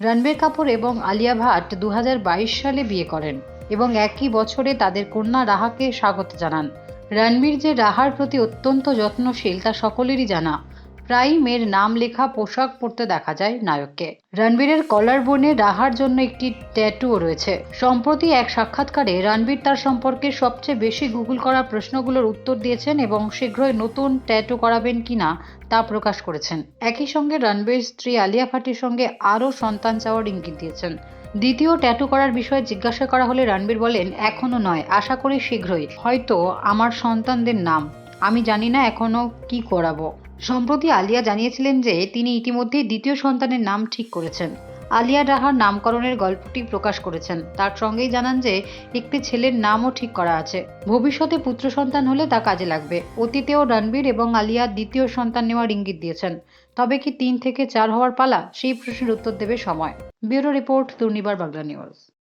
রণবীর কাপুর এবং আলিয়া ভাট দু হাজার বাইশ সালে বিয়ে করেন এবং একই বছরে তাদের কন্যা রাহাকে স্বাগত জানান। রণবীর যে রাহার প্রতি অত্যন্ত যত্নশীল তা সকলেরই জানা। প্রায়ই মেয়ের নাম লেখা পোশাক পরতে দেখা যায় নায়ককে। রণবীরের কলার বোনে রাহার জন্য একটি ট্যাটুও রয়েছে। সম্প্রতি এক সাক্ষাৎকারে রণবীর তার সম্পর্কে সবচেয়ে বেশি গুগল করা প্রশ্নগুলোর উত্তর দিয়েছেন এবং শীঘ্রই নতুন ট্যাটু করাবেন কিনা তা প্রকাশ করেছেন। একই সঙ্গে রণবীর স্ত্রী আলিয়া ভাটির সঙ্গে আরও সন্তান চাওয়ার ইঙ্গিত দিয়েছেন। দ্বিতীয় ট্যাটু করার বিষয়ে জিজ্ঞাসা করা হলে রণবীর বলেন, এখনও নয়, আশা করি শীঘ্রই। হয়তো আমার সন্তানদের নাম আমি জানি না এখনও কি করাবো। সম্প্রতি আলিয়া জানিয়েছিলেন যে, তিনি ইতিমধ্যেই দ্বিতীয় সন্তানের নাম ঠিক করেছেন। আলিয়া রাহার নামকরণের গল্পটি প্রকাশ করেছেন। তার সঙ্গেই জানান যে, একটি ছেলের নামও ঠিক করা আছে। ভবিষ্যতে পুত্র সন্তান হলে তা কাজে লাগবে। অতীতেও রণবীর এবং আলিয়া দ্বিতীয় সন্তান নেওয়ার ইঙ্গিত দিয়েছেন। তবে কি তিন থেকে চার হওয়ার পালা? সেই প্রশ্নের উত্তর দেবে সময়। Bureau report Durnibar Bangla news.